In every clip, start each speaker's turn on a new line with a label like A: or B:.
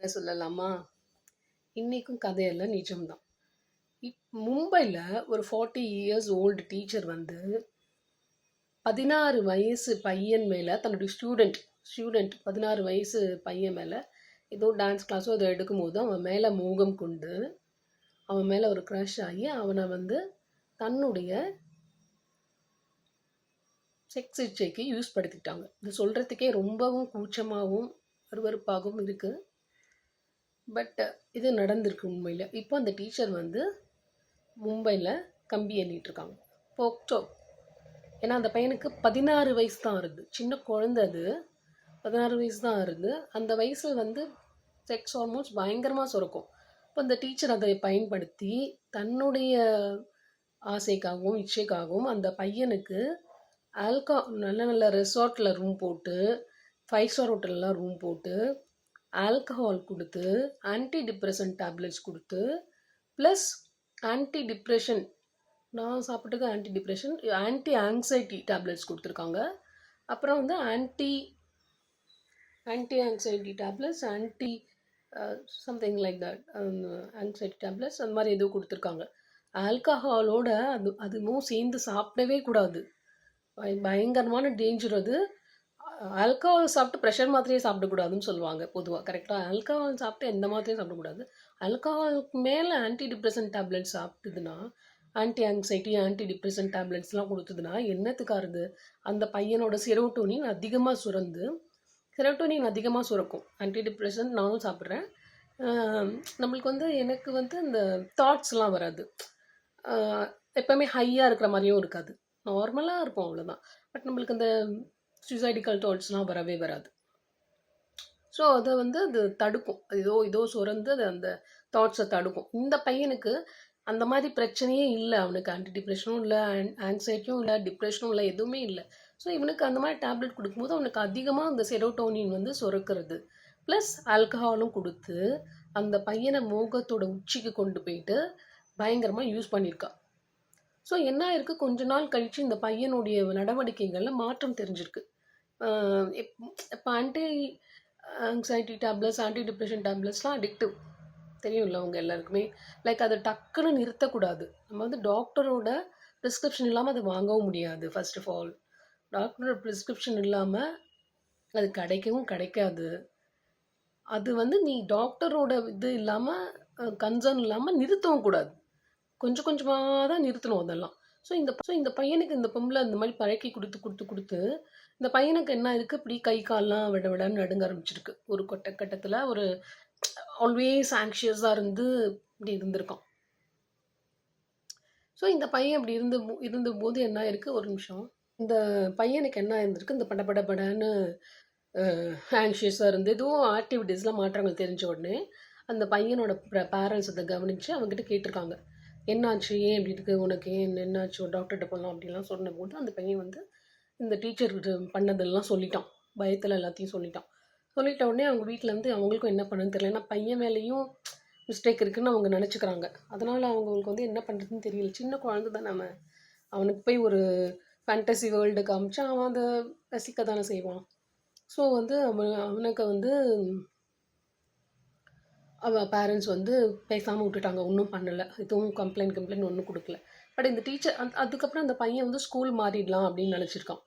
A: கதை சொல்லலாமா? இன்றைக்கும் கதையெல்லாம் நிஜம்தான். இப் மும்பையில் ஒரு ஃபார்ட்டி இயர்ஸ் ஓல்டு டீச்சர் வந்து பதினாறு வயசு பையன் மேலே தன்னுடைய ஸ்டூடெண்ட் ஸ்டூடெண்ட் பதினாறு வயசு பையன் மேலே ஏதோ டான்ஸ் கிளாஸோ அதை எடுக்கும்போது அவன் மேலே மோகம் கொண்டு அவன் மேலே ஒரு க்ரஷ் ஆகி அவனை வந்து தன்னுடைய செக்ஸ் இச்சைக்கு யூஸ் படுத்திட்டாங்க இது சொல்கிறதுக்கே ரொம்பவும் கூச்சமாகவும் அருவருப்பாகவும் இருக்குது பட் uh, இது நடந்திருக்கு உண்மையில். இப்போ அந்த டீச்சர் வந்து மும்பையில் கம்பி எண்ணிட்டுருக்காங்க போக்டோ ஏன்னா அந்த பையனுக்கு பதினாறு வயசு தான் வருது. சின்ன குழந்த அது. பதினாறு வயசு தான் வருது. அந்த வயசில் வந்து செக்ஸ் ஹார்மோன்ஸ் பயங்கரமாக சுரக்கும். இப்போ அந்த டீச்சர் அதை பயன்படுத்தி தன்னுடைய ஆசைக்காகவும் இச்சைக்காகவும் அந்த பையனுக்கு ஆல்கா நல்ல நல்ல ரெசார்ட்டில் ரூம் போட்டு ஃபைவ் ஸ்டார் ஹோட்டல்லாம் ரூம் போட்டு ஆல்கஹால் கொடுத்து ஆன்டி டிப்ரெஷன் டேப்லெட்ஸ் கொடுத்து ப்ளஸ் ஆன்டி டிப்ரெஷன் நான் சாப்பிட்டது anti depression anti anxiety tablets கொடுத்துருக்காங்க. அப்புறம் வந்து anti anti anxiety tablets anti something like that anxiety tablets அந்த மாதிரி எதுவும் கொடுத்துருக்காங்க. ஆல்கஹாலோட அது அதுவும் சேர்ந்து சாப்பிடவே கூடாது. பயங்கரமான டேஞ்சர் அது. ஆல்கஹால் சாப்பிட்டு ப்ரெஷர் மாத்திரையே சாப்பிடக்கூடாதுன்னு சொல்லுவாங்க பொதுவாக கரெக்டாக ஆல்கஹால் சாப்பிட்டு எந்த மாத்திரையும் சாப்பிடக்கூடாது. ஆல்கஹாலுக்கு மேலே ஆன்டி டிப்ரெஷன் டேப்லெட் சாப்பிட்டுதுன்னா ஆன்டி ஆங்ஸைட்டி ஆன்டி டிப்ரெஷன் டேப்லெட்ஸ்லாம் கொடுத்ததுன்னா என்னத்துக்காருது அந்த பையனோட செரோட்டோனின் அதிகமாக சுரந்து செரோட்டோனின் அதிகமாக சுரக்கும். ஆன்டி டிப்ரெஷன் நானும் சாப்பிட்றேன். நம்மளுக்கு வந்து எனக்கு வந்து இந்த தாட்ஸ்லாம் வராது. எப்போவுமே எப்பவுமே ஹையாக இருக்கிற மாதிரியும் இருக்காது. நார்மலாக இருப்போம் அவ்வளோதான் பட் நம்மளுக்கு அந்த சுசைடிக்கல் தாட்ஸ்லாம் வரவே வராது. ஸோ அதை வந்து அது தடுக்கும். ஏதோ ஏதோ சுரந்து அது அந்த தாட்ஸை தடுக்கும். இந்த பையனுக்கு அந்த மாதிரி பிரச்சனையே இல்லை. அவனுக்கு ஆன்டி டிப்ரெஷனும் இல்லை ஆங்ஸைட்டியும் இல்லை டிப்ரெஷனும் இல்லை எதுவுமே இல்லை. ஸோ இவனுக்கு அந்த மாதிரி டேப்லெட் கொடுக்கும்போது அவனுக்கு அதிகமாக அந்த செரோட்டோனின் வந்து சுரக்கிறது. ப்ளஸ் ஆல்கஹாலும் கொடுத்து அந்த பையனை மோகத்தோட உச்சிக்கு கொண்டு போயிட்டு பயங்கரமாக யூஸ் பண்ணியிருக்கான் ஸோ என்ன ஆயிருக்கு கொஞ்ச நாள் கழித்து இந்த பையனுடைய நடவடிக்கைகளில் மாற்றம் தெரிஞ்சிருக்கு. இப்போ anti anxiety tablets anti depression டேப்லெட்ஸ்லாம் addictive தெரியும்ல அவங்க எல்லாருக்குமே? லைக் அதை டக்குன்னு நிறுத்தக்கூடாது. நம்ம வந்து டாக்டரோட ப்ரிஸ்கிரிப்ஷன் இல்லாமல் அதை வாங்கவும் முடியாது ஃபர்ஸ்ட் ஆஃப் ஆல் டாக்டரோட ப்ரிஸ்கிரிப்ஷன் இல்லாமல் அது கிடைக்கவும் கிடைக்காது. அது வந்து நீ டாக்டரோட இது இல்லாமல் கன்சர்ன் இல்லாமல் நிறுத்தவும் கூடாது. கொஞ்சம் கொஞ்சமாக தான் நிறுத்தணும் அதெல்லாம். ஸோ இந்த ஸோ இந்த பையனுக்கு இந்த பொம்பளை இந்த மாதிரி பழக்கி கொடுத்து கொடுத்து கொடுத்து இந்த பையனுக்கு என்ன இருக்குது இப்படி கை கால்லாம் விட விடன்னு நடுங்க ஆரம்பிச்சிருக்கு. ஒரு கொட்ட கட்டத்தில் ஒரு ஆல்வேஸ் ஆங்ஷியஸாக இருந்து இப்படி இருந்திருக்கான். ஸோ இந்த பையன் இப்படி இருந்த இருந்தபோது என்ன ஆயிருக்கு ஒரு நிமிஷம். இந்த பையனுக்கு என்ன இருந்திருக்கு? இந்த பட பட படன்னு ஆங்ஷியஸாக இருந்து எதுவும் ஆக்டிவிட்டீஸ்லாம் மாற்றங்கள் தெரிஞ்ச உடனே அந்த பையனோட பேரண்ட்ஸ் அதை கவனித்து அவங்ககிட்ட கேட்டிருக்காங்க. என்னாச்சு? ஏன் இப்படி இருக்குது உனக்கு ஏன் என்னாச்சு? ஒரு டாக்டர்கிட்ட போகலாம் அப்படிலாம் சொன்னபோது அந்த பையன் வந்து இந்த டீச்சர் பண்ணதெல்லாம் சொல்லிட்டான். பயத்தில் எல்லாத்தையும் சொல்லிட்டான். சொல்லிட்ட உடனே அவங்க வீட்டில் வந்து அவங்களுக்கும் என்ன பண்ணுன்னு தெரியல. ஏன்னா பையன் மேலேயும் மிஸ்டேக் இருக்குதுன்னு அவங்க நினச்சிக்கிறாங்க. அதனால் அவங்களுக்கு வந்து என்ன பண்ணுறதுன்னு தெரியல. சின்ன குழந்தை தான் நம்ம. அவனுக்கு போய் ஒரு ஃபேண்டசி வேர்ல்டு காமிச்சா அவன் அதை ரசிக்க தானே செய்வான். ஸோ வந்து அவன் அவனுக்கு வந்து அவள் பேரண்ட்ஸ் வந்து பேசாமல் விட்டுட்டாங்க. ஒன்றும் பண்ணலை. எதுவும் கம்ப்ளைண்ட் கம்ப்ளைண்ட் ஒன்றும் கொடுக்கல. பட் இந்த டீச்சர் அந் அதுக்கப்புறம் அந்த பையன் வந்து ஸ்கூல் மாறிடலாம் அப்படின்னு நினச்சிருக்கான்.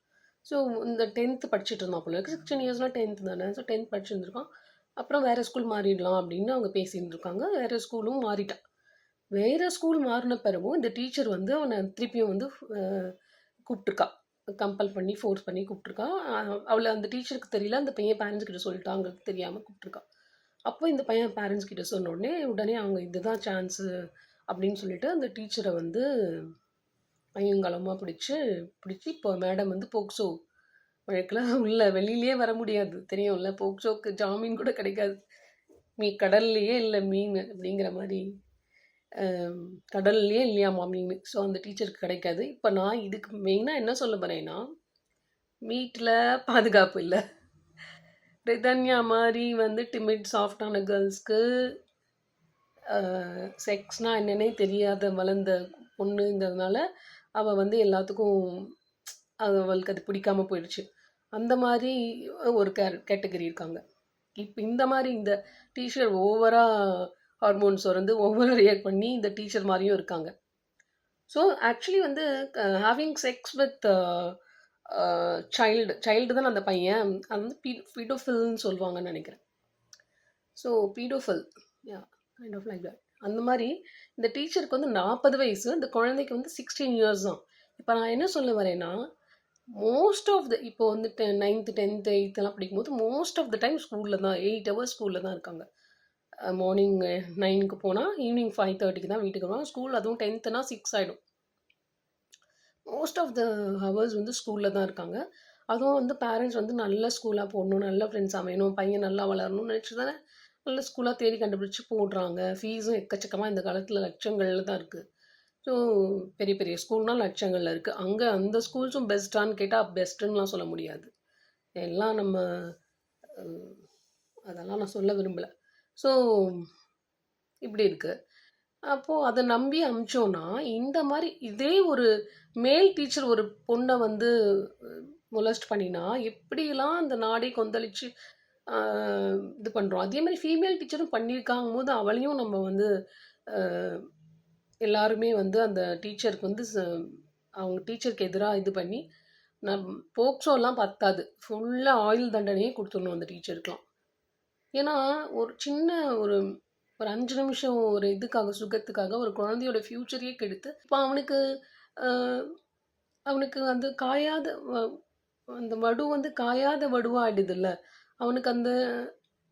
A: ஸோ இந்த டென்த்து படிச்சுட்டு இருந்தான் போல சிக்ஸ்டீன் இயர்ஸ்னால் டென்த் தானே. ஸோ டென்த் படிச்சுருந்துருக்கான். அப்புறம் வேறு ஸ்கூல் மாறிடலாம் அப்படின்னு அவங்க பேசியிருந்துருக்காங்க. இருக்காங்க வேறு ஸ்கூலும் மாறிட்டான் வேறு ஸ்கூல் மாறின பிறகும் இந்த டீச்சர் வந்து அவனை திருப்பியும் வந்து கூப்பிட்டுருக்கா. கம்பல் பண்ணி ஃபோர்ஸ் பண்ணி கூப்பிட்டுருக்கா. அவளை அந்த டீச்சருக்கு தெரியல. அந்த பையன் பேரண்ட்ஸ் கிட்ட சொல்லிட்டாங்களுக்கு தெரியாமல் கூப்பிட்டுருக்கா. அப்போ இந்த பையன் பேரண்ட்ஸ் கிட்ட சொன்ன உடனே உடனே அவங்க இதுதான் சான்ஸு அப்படின்னு சொல்லிட்டு அந்த டீச்சரை வந்து பையங்காலமாக பிடிச்சி பிடிச்சி இப்போ மேடம் வந்து போக்சோ வழக்கில் உள்ள வெளியிலே வர முடியாது. தெரியும்ல போக்சோக்கு ஜாமீன் கூட கிடைக்காது. மீ கடல்லையே இல்லை மீன் அப்படிங்கிற மாதிரி கடல்லையே இல்லையாமா மீன் ஸோ அந்த டீச்சருக்கு கிடைக்காது. இப்போ நான் இதுக்கு மெயினாக என்ன சொல்ல போகிறேன்னா மீட்டில் பாதுகாப்பு இல்லை. ரிதன்யா மாதிரி வந்து டிமிட் சாஃப்டான கேர்ள்ஸ்க்கு செக்ஸ்னால் என்னென்னே தெரியாத வளர்ந்த பொண்ணுங்கிறதுனால அவள் வந்து எல்லாத்துக்கும் அவளுக்கு அது பிடிக்காம போயிடுச்சு. அந்த மாதிரி ஒரு கே கேட்டகரி இருக்காங்க. இப்போ இந்த மாதிரி இந்த டீச்சர் ஓவராக ஹார்மோன்ஸ் வந்து ஓவராக ரியாக்ட் பண்ணி இந்த டீச்சர் மாதிரியும் இருக்காங்க. ஸோ ஆக்சுவலி வந்து having sex with child child தான் அந்த பையன். அது வந்து பீ பீடோஃபில்னு சொல்லுவாங்கன்னு நினைக்கிறேன். So paedophile yeah kind of like that அந்த மாதிரி இந்த டீச்சருக்கு வந்து நாற்பது வயசு இந்த குழந்தைக்கு வந்து சிக்ஸ்டீன் இயர்ஸ் தான். இப்போ நான் என்ன சொல்ல வரேன்னா மோஸ்ட் ஆஃப் த இப்போ வந்து டெ நைன்த்து டென்த்து எயித்தெல்லாம் படிக்கும்போது மோஸ்ட் ஆஃப் த டைம் ஸ்கூலில் தான் எயிட் ஹவர்ஸ் ஸ்கூலில் தான் இருக்காங்க. மார்னிங் நைனுக்கு போனால் ஈவினிங் ஃபைவ் தேர்ட்டிக்கு தான் வீட்டுக்கு வருவாங்க. ஸ்கூல் அதுவும் டென்த்துனா சிக்ஸ் ஆகிடும் மோஸ்ட் ஆஃப் த ஹவர்ஸ் வந்து ஸ்கூலில் தான் இருக்காங்க. அதுவும் வந்து பேரண்ட்ஸ் வந்து நல்ல ஸ்கூலாக போடணும் நல்ல ஃப்ரெண்ட்ஸ் அமையணும் பையன் நல்லா வளரணும்னு நினச்சி தானே நல்ல ஸ்கூலாக தேடி கண்டுபிடிச்சி போடுறாங்க. ஃபீஸும் எக்கச்சக்கமாக இந்த காலத்தில் லட்சங்களில் தான் இருக்குது ஸோ பெரிய பெரிய ஸ்கூல்னால் லட்சங்களில் இருக்குது அங்கே அந்த ஸ்கூல்ஸும் பெஸ்ட்டான்னு கேட்டால் பெஸ்ட்டுன்னெலாம் சொல்ல முடியாது. எல்லாம் நம்ம அதெல்லாம் நான் சொல்ல விரும்பலை. ஸோ இப்படி இருக்குது அப்போது அதை நம்பி அமிச்சோன்னா இந்த மாதிரி இதே ஒரு மேல் டீச்சர் ஒரு பொண்ணை வந்து மொலஸ்ட் பண்ணினா எப்படிலாம் அந்த நாடே கொந்தளிச்சு இது பண்ணுறோம் அதே மாதிரி ஃபீமேல் டீச்சரும் பண்ணியிருக்காங்க போது அவளையும் நம்ம வந்து எல்லாருமே வந்து அந்த டீச்சருக்கு வந்து ச- அவங்க டீச்சருக்கு எதிராக இது பண்ணி நம் போக்சோலாம் பத்தாது. ஃபுல்லாக ஆயில் தண்டனையே கொடுத்துடணும் அந்த டீச்சருக்கெலாம் ஏன்னா ஒரு சின்ன ஒரு ஒரு அஞ்சு நிமிஷம் ஒரு இதுக்காக சுகத்துக்காக ஒரு குழந்தையோட ஃப்யூச்சரையே கெடுத்து இப்போ அவனுக்கு அவனுக்கு அந்த காயாத வ- அந்த வடு வந்து காயாத வடுவாக ஆயிடுதுல்ல. அவனுக்கு அந்த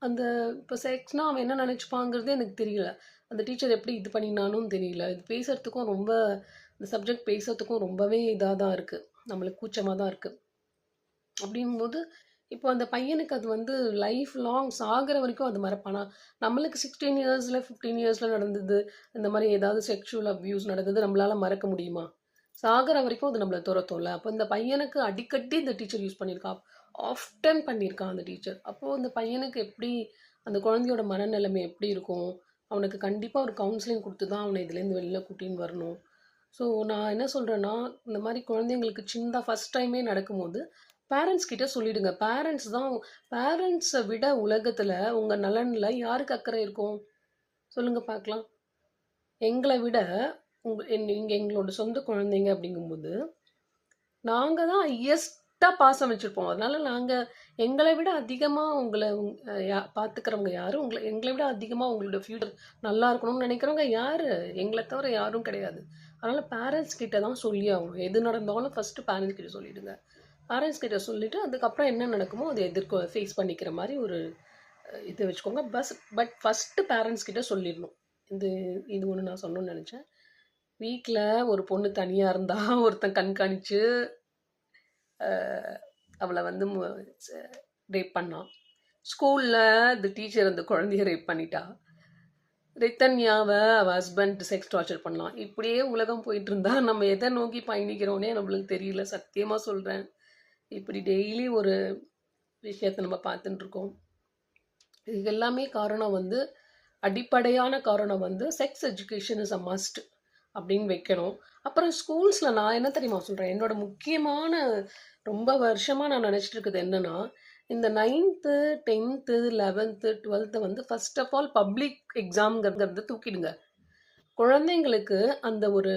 A: அந்த இப்போ செக்ஸ்னால் அவன் என்ன நினச்சிப்பாங்கிறதே எனக்கு தெரியல. அந்த டீச்சர் எப்படி இது பண்ணினானும் தெரியல. இது பேசுகிறதுக்கும் ரொம்ப இந்த சப்ஜெக்ட் பேசுகிறதுக்கும் ரொம்பவே இதாக தான் இருக்குது நம்மளுக்கு கூச்சமாக தான் இருக்குது அப்படிங்கும்போது இப்போ அந்த பையனுக்கு அது வந்து லைஃப் லாங் சாகிற வரைக்கும் அது மறப்பானா. நம்மளுக்கு சிக்ஸ்டீன் இயர்ஸில் ஃபிஃப்டீன் இயர்ஸில் நடந்தது இந்த மாதிரி ஏதாவது செக்ஷுவல் அப்யூஸ் நடந்தது நம்மளால் மறக்க முடியுமா? சாகிற வரைக்கும் அது நம்மளை துரத்தும்ல. அப்போ இந்த பையனுக்கு அடிக்கடி இந்த டீச்சர் யூஸ் பண்ணியிருக்கா. ஆஃப்டன் பண்ணியிருக்கான் அந்த டீச்சர் அப்போது அந்த பையனுக்கு எப்படி அந்த குழந்தையோட மனநிலைமை எப்படி இருக்கும்? அவனுக்கு கண்டிப்பாக ஒரு கவுன்சிலிங் கொடுத்து தான் அவனை இதுலேருந்து வெளியில் கூட்டின்னு வரணும். ஸோ நான் என்ன சொல்கிறேன்னா இந்த மாதிரி குழந்தைங்களுக்கு சின்னதாக ஃபஸ்ட் டைமே நடக்கும்போது பேரண்ட்ஸ் கிட்ட சொல்லிவிடுங்க பேரண்ட்ஸ் தான் பேரண்ட்ஸை விட உலகத்தில் உங்கள் நலனில் யாருக்கு அக்கறை இருக்கும்? சொல்லுங்கள் பார்க்கலாம். எங்களை விட உங்கள் நீங்கள் எங்களோட சொந்த குழந்தைங்க அப்படிங்கும்போது நாங்கள் தான் ஹையஸ்ட்டாக பாசம் வச்சுருப்போம். அதனால் நாங்கள் எங்களை விட அதிகமாக உங்களை யா பார்த்துக்கிறவங்க யாரும் உங்களை எங்களை விட அதிகமாக உங்களோட ஃப்யூச்சர் நல்லா இருக்கணும்னு நினைக்கிறவங்க யார்? எங்களை தவிர யாரும் கிடையாது. அதனால் பேரண்ட்ஸ் கிட்ட தான் சொல்லி ஆகணும். எது நடந்தாலும் ஃபஸ்ட்டு பேரண்ட்ஸ் கிட்ட சொல்லிடுங்க. பேரண்ட்ஸ் கிட்ட சொல்லிவிட்டு அதுக்கப்புறம் என்ன நடக்குமோ அதை எதிர்க்க ஃபேஸ் பண்ணிக்கிற மாதிரி ஒரு இதை இது வச்சுக்கோங்க. பஸ் பட் ஃபஸ்ட்டு பேரண்ட்ஸ் கிட்ட சொல்லிடணும். இது இது ஒன்று நான் சொல்லணும்னு நினச்சேன். வீட்டில் ஒரு பொண்ணு தனியாக இருந்தால் ஒருத்தன் கண்காணித்து அவளை வந்து ரேப் பண்ணான். ஸ்கூலில் இந்த டீச்சர் அந்த குழந்தைய ரேப் பண்ணிட்டா. ரித்தன்யாவை அவள் ஹஸ்பண்ட் செக்ஸ் டார்ச்சர் பண்ணலாம். இப்படியே உலகம் போயிட்டு இருந்தா நம்ம எதை நோக்கி பயணிக்கிறோன்னே நம்மளுக்கு தெரியல. சத்தியமாக சொல்கிறேன் இப்படி டெய்லி ஒரு விஷயத்தை நம்ம பார்த்துட்டுருக்கோம் இது எல்லாமே காரணம் வந்து அடிப்படையான காரணம் வந்து sex education is a must அப்படின்னு வைக்கணும். அப்புறம் ஸ்கூல்ஸில் நான் என்ன தெரியுமா சொல்கிறேன் என்னோட முக்கியமான ரொம்ப வருஷமாக நான் நினச்சிட்டு இருக்குது என்னன்னா இந்த நைன்த்து டென்த்து லெவன்த்து டுவெல்த்து வந்து ஃபர்ஸ்ட் ஆஃப் ஆல் பப்ளிக் எக்ஸாம்ங்கிறத தூக்கிடுங்க. குழந்தைங்களுக்கு அந்த ஒரு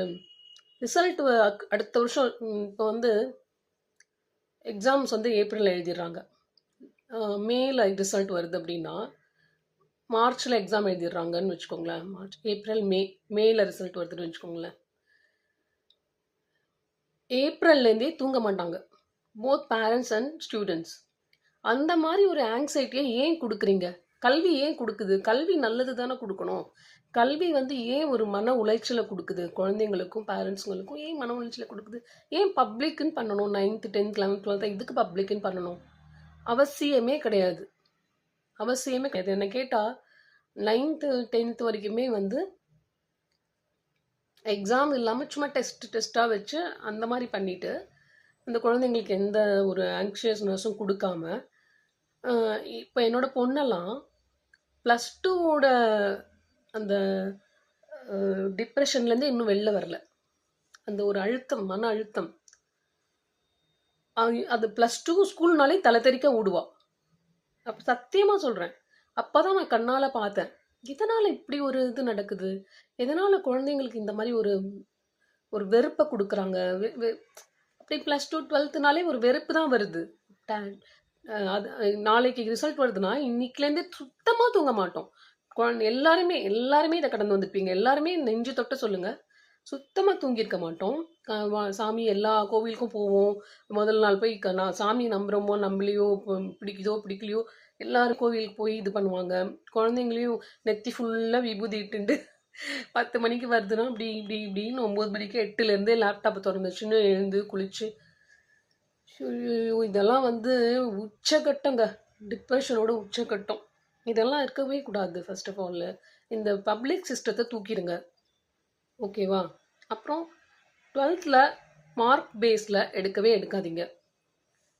A: ரிசல்ட் அடுத்த வருஷம் இப்போ வந்து எக்ஸாம்ஸ் வந்து ஏப்ரலில் எழுதிடுறாங்க. மேல ரிசல்ட் வருது அப்படின்னா மார்ச்சில் எக்ஸாம் எழுதிடுறாங்கன்னு வச்சுக்கோங்களேன். மார்ச் ஏப்ரல் மே மேல ரிசல்ட் வருதுன்னு வச்சுக்கோங்களேன். ஏப்ரல்லேருந்தே தூங்க மாட்டாங்க. போத் பேரண்ட்ஸ் அண்ட் ஸ்டூடெண்ட்ஸ் அந்த மாதிரி ஒரு ஆங்ஸைட்டியை ஏன் கொடுக்குறீங்க? கல்வி ஏன் கொடுக்குது? கல்வி நல்லது தானே கொடுக்கணும். கல்வி வந்து ஏன் ஒரு மன உளைச்சலை கொடுக்குது? குழந்தைங்களுக்கும் பேரண்ட்ஸுங்களுக்கும் ஏன் மன உளைச்சலை கொடுக்குது? ஏன் பப்ளிக்குன்னு பண்ணணும்? நைன்த்து டென்த் லெவன்த் டுவெல்த் இதுக்கு பப்ளிக்குன்னு பண்ணணும்? அவசியமே கிடையாது. அவசியமே கிடையாது என்ன கேட்டால் நைன்த்து டென்த் வரைக்குமே வந்து எக்ஸாம் இல்லாமல் சும்மா டெஸ்ட் டெஸ்ட்டாக வச்சு அந்த மாதிரி பண்ணிவிட்டு அந்த குழந்தைங்களுக்கு எந்த ஒரு ஆங்ஷியஸ்னஸும் கொடுக்காம இப்போ என்னோடய பொண்ணெல்லாம் ப்ளஸ் டூவோட அந்த டிப்ரெஷன்லேருந்து இன்னும் வெளில வரல. அந்த ஒரு அழுத்தம் மன அழுத்தம். அது- அது ப்ளஸ் டூ ஸ்கூல்னாலே தலை தெறிக்க ஓடுவாள் அப்போ சத்தியமாக சொல்கிறேன் அப்போ தான் நான் கண்ணால் பார்த்தேன். இதனால் இப்படி ஒரு இது நடக்குது? எதனால் குழந்தைங்களுக்கு இந்த மாதிரி ஒரு ஒரு வெறுப்பை கொடுக்குறாங்க? வெ- வெ- அப்படி ப்ளஸ் டூ டுவெல்த்துனாலே ஒரு வெறுப்பு தான் வருது. அது நாளைக்கு ரிசல்ட் வருதுன்னா இன்னைக்குலேருந்தே சுத்தமாக தூங்க மாட்டோம். குழந்தை எல்லாருமே எல்லாருமே இதை கடந்து வந்திருப்பீங்க. எல்லாருமே நெஞ்சு தொட்ட சொல்லுங்க. சுத்தமாக தூங்கியிருக்க மாட்டோம். சாமி எல்லா கோவிலுக்கும் போவோம். முதல் நாள் போய் க- நான் சாமி நம்புகிறோமோ நம்பலையோ பிடிக்குதோ பிடிக்கலையோ எல்லாரும் கோவிலுக்கு போய் இது பண்ணுவாங்க. குழந்தைங்களையும் நெத்தி ஃபுல்லாக விபூதி இட்டுண்டு பத்து மணிக்கு வருதுன்னா இப்படி இப்படி இப்படின்னு ஒம்பது மணிக்கு எட்டுலேருந்தே லேப்டாப்பை திறந்துச்சுன்னு எழுந்து குளிச்சு. ஐயோ, இதெல்லாம் வந்து உச்சகட்டங்க. டிப்ரெஷனோட உச்சகட்டம். இதெல்லாம் இருக்கவே கூடாது ஃபர்ஸ்ட் ஆஃப் ஆல் இந்த பப்ளிக் சிஸ்டத்தை தூக்கிடுங்க. ஓகேவா அப்புறம் டுவெல்த்தில் மார்க் பேஸில் எடுக்கவே எடுக்காதீங்க.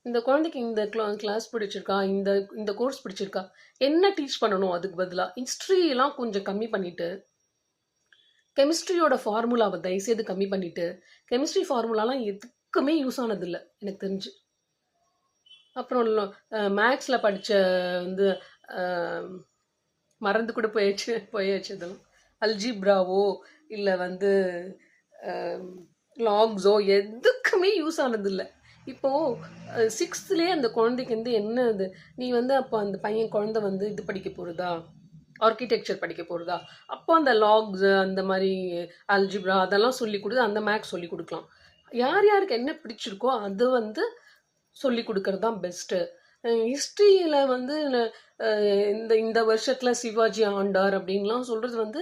A: இந்த குழந்தைக்கு இந்த கிளா கிளாஸ் பிடிச்சிருக்கா? இந்த இந்த கோர்ஸ் பிடிச்சிருக்கா? என்ன டீச் பண்ணணும் அதுக்கு பதிலாக ஹிஸ்ட்ரியெல்லாம் கொஞ்சம் கம்மி பண்ணிவிட்டு கெமிஸ்ட்ரியோட ஃபார்முலாவை தயவுசெய்து கம்மி பண்ணிவிட்டு கெமிஸ்ட்ரி ஃபார்முலாலாம் எதுக்குமே யூஸ் ஆனதில்லை எனக்கு தெரிஞ்சு. அப்புறம் மேக்ஸில் படித்த வந்து மறந்து கூட போயாச்சு போயாச்சு இதெல்லாம். அல்ஜிப்ராவோ இல்லை வந்து லாக்ஸோ எதுக்குமே யூஸ் ஆனதில்லை. இப்போது சிக்ஸ்த்துலேயே அந்த குழந்தைக்கு வந்து என்ன இது நீ வந்து அப்போ அந்த பையன் குழந்தை வந்து இது படிக்க போகிறதா ஆர்கிடெக்சர் படிக்க போகிறதா அப்போ அந்த லாக்ஸ் அந்த மாதிரி அல்ஜிப்ரா அதெல்லாம் சொல்லி கொடுத்து அந்த மேக்ஸ் சொல்லி கொடுக்கலாம். யார் யாருக்கு என்ன பிடிச்சிருக்கோ அது வந்து சொல்லி கொடுக்கறது தான் பெஸ்ட்டு ஹிஸ்ட்ரியில் வந்து இந்த இந்த வருஷத்தில் சிவாஜி ஆண்டார் அப்படின்லாம் சொல்கிறது வந்து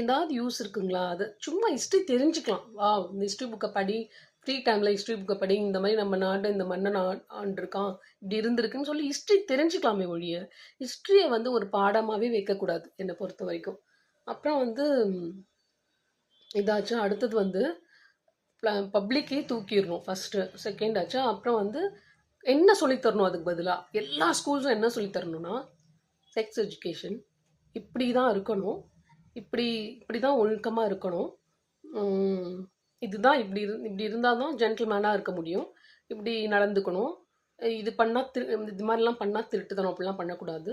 A: ஏதாவது யூஸ் இருக்குங்களா? அது சும்மா ஹிஸ்ட்ரி தெரிஞ்சுக்கலாம். வா இந்த ஹிஸ்ட்ரி புக்கை படி ஃப்ரீ டைமில் ஹிஸ்ட்ரி புக்கை படி இந்த மாதிரி நம்ம நாடு இந்த மன்னன் ஆண்டிருக்கான் இப்படி இருந்திருக்குன்னு சொல்லி ஹிஸ்ட்ரி தெரிஞ்சுக்கலாமே ஒழிய ஹிஸ்ட்ரியை வந்து ஒரு பாடமாகவே வைக்கக்கூடாது என்னை பொறுத்த வரைக்கும். அப்புறம் வந்து இதாச்சும் அடுத்தது வந்து பப்ளிக்கே தூக்கிடணும் ஃபஸ்ட்டு செகண்ட் ஆச்சு அப்புறம் வந்து என்ன சொல்லித்தரணும் அதுக்கு பதிலாக எல்லா ஸ்கூல்ஸும் என்ன சொல்லித்தரணும்னா செக்ஸ் எஜுகேஷன் இப்படி தான் இருக்கணும். இப்படி இப்படி தான் ஒழுக்கமாக இருக்கணும் இதுதான் இப்படி இரு இப்படி இருந்தால் தான் ஜென்டில்மேனாக இருக்க முடியும். இப்படி நடந்துக்கணும். இது பண்ணால் திரு இது மாதிரிலாம் பண்ணால் திருட்டுத்தனம் அப்படிலாம் பண்ணக்கூடாது.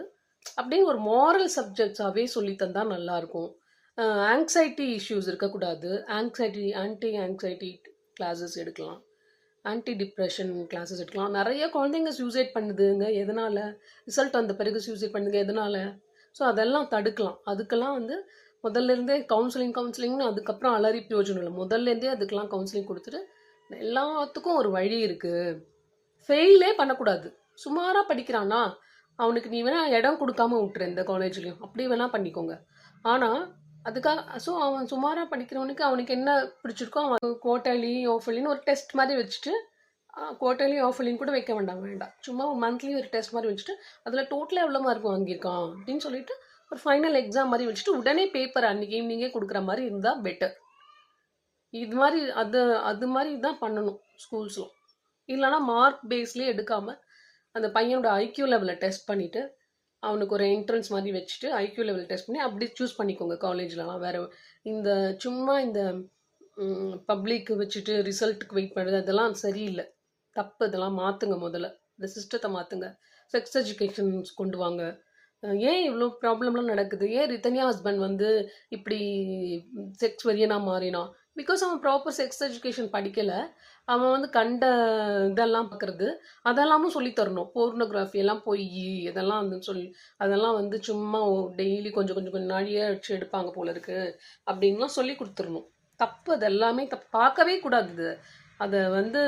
A: அப்படின்னு ஒரு மாரல் சப்ஜெக்ட்ஸாகவே சொல்லித்தந்தால் நல்லாயிருக்கும். ஆங்ஸைட்டி இஷ்யூஸ் இருக்கக்கூடாது. ஆங்ஸைட்டி ஆன்டி ஆங்ஸைட்டி கிளாஸஸ் எடுக்கலாம். ஆன்டி டிப்ரெஷன் கிளாஸஸ் எடுக்கலாம். நிறைய குழந்தைங்க சூசைட் பண்ணுதுங்க. எதனால்? ரிசல்ட் வந்த பிறகு சூசைட் பண்ணுதுங்க எதனால்? ஸோ அதெல்லாம் தடுக்கலாம். அதுக்கெல்லாம் வந்து முதல்ல இருந்தே கவுன்சிலிங் கவுன்சிலிங்னு அதுக்கப்புறம் அலறி பிரயோஜனம் இல்லை. முதல்ல இருந்தே அதுக்கெல்லாம் கவுன்சிலிங் கொடுத்துட்டு எல்லாத்துக்கும் ஒரு வழி இருக்குது ஃபெயிலே பண்ணக்கூடாது. சுமாராக படிக்கிறானா அவனுக்கு நீ வேணா இடம் கொடுக்காம விட்டுரு இந்த காலேஜ்லேயும் அப்படி வேணா பண்ணிக்கோங்க. ஆனால் அதுக்காக ஸோ அவன் சுமாராக படிக்கிறவனுக்கு அவனுக்கு என்ன பிடிச்சிருக்கோ அவன் குவார்டர்லி ஓஃபலின்னு ஒரு டெஸ்ட் மாதிரி வச்சுட்டு குவார்டர்லி ஆஃபர்லின்னு கூட வைக்க வேண்டாம் வேண்டாம். சும்மா மந்த்லி ஒரு டெஸ்ட் மாதிரி வச்சுட்டு அதில் டோட்டலாக எவ்வளோ மார்க் வாங்கியிருக்கான் அப்படின்னு சொல்லிட்டு ஒரு ஃபைனல் எக்ஸாம் மாதிரி வச்சுட்டு உடனே பேப்பர் அன்றைக்கி ஈவினிங்கே கொடுக்குற மாதிரி இருந்தால் பெட்டர் இது மாதிரி அது அது மாதிரி தான் பண்ணணும் ஸ்கூல்ஸும் இல்லைனா மார்க் பேஸ்லேயே எடுக்காமல் அந்த பையனோட ஐக்யூ லெவலை டெஸ்ட் பண்ணிவிட்டு அவனுக்கு ஒரு என்ட்ரன்ஸ் மாதிரி வச்சுட்டு ஐக்யூ லெவல் டெஸ்ட் பண்ணி அப்படி சூஸ் பண்ணிக்கோங்க காலேஜ்லலாம் வேறு இந்த சும்மா இந்த பப்ளிக் வச்சுட்டு ரிசல்ட்டுக்கு வெயிட் பண்ணுறது அதெல்லாம் சரியில்லை. தப்பு இதெல்லாம் மாற்றுங்க முதல்ல. இந்த சிஸ்டத்தை மாற்றுங்க செக்ஸ் எஜுகேஷன்ஸ் கொண்டு வாங்க. ஏன் இவ்வளோ ப்ராப்ளம்லாம் நடக்குது? ஏன் ரித்தன்யா ஹஸ்பண்ட் வந்து இப்படி செக்ஸ் வெறியனாக மாறினான் பிகாஸ் அவன் ப்ராப்பர் செக்ஸ் எஜுகேஷன் படிக்கலை. அவன் வந்து கண்ட இதெல்லாம் பார்க்குறது அதெல்லாமும் சொல்லித் தரணும். போர்னோகிராஃபி எல்லாம் பொய் இதெல்லாம் வந்து சொல்லி அதெல்லாம் வந்து சும்மா டெய்லி கொஞ்சம் கொஞ்சம் கொஞ்சம் நாளையே வச்சு எடுப்பாங்க போல இருக்கு அப்படின்லாம் சொல்லி கொடுத்துடணும். தப்பு அது எல்லாமே தப்பு பார்க்கவே கூடாது இது. அதை வந்து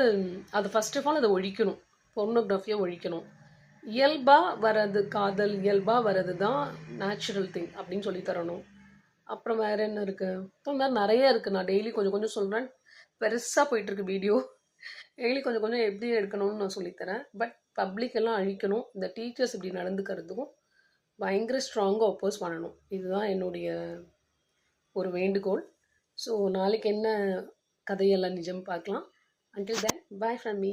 A: அதை ஃபஸ்ட் ஆஃப் ஆல் அதை ஒழிக்கணும். பொர்னோகிராஃபியை ஒழிக்கணும். இயல்பாக வர்றது காதல் இயல்பாக வர்றது தான் நேச்சுரல் திங் அப்படின்னு சொல்லி தரணும். அப்புறம் வேற என்ன இருக்கு? அப்புறம் நிறைய இருக்கு. நான் டெய்லி கொஞ்சம் கொஞ்சம் சொல்கிறேன் பெருசாக போயிட்டு இருக்கு வீடியோ டெய்லி கொஞ்சம் கொஞ்சம் எப்படி எடுக்கணும்னு நான் சொல்லித்தரேன் பட் பப்ளிக் எல்லாம் அழிக்கணும். இந்த டீச்சர்ஸ் இப்படி நடந்துக்கிறதுக்கும் பயங்கர ஸ்ட்ராங்காக ஒப்போஸ் பண்ணணும். இதுதான் என்னுடைய ஒரு வேண்டுகோள். ஸோ நாளைக்கு என்ன கதையெல்லாம் நிஜம் பார்க்கலாம். Until then bye from me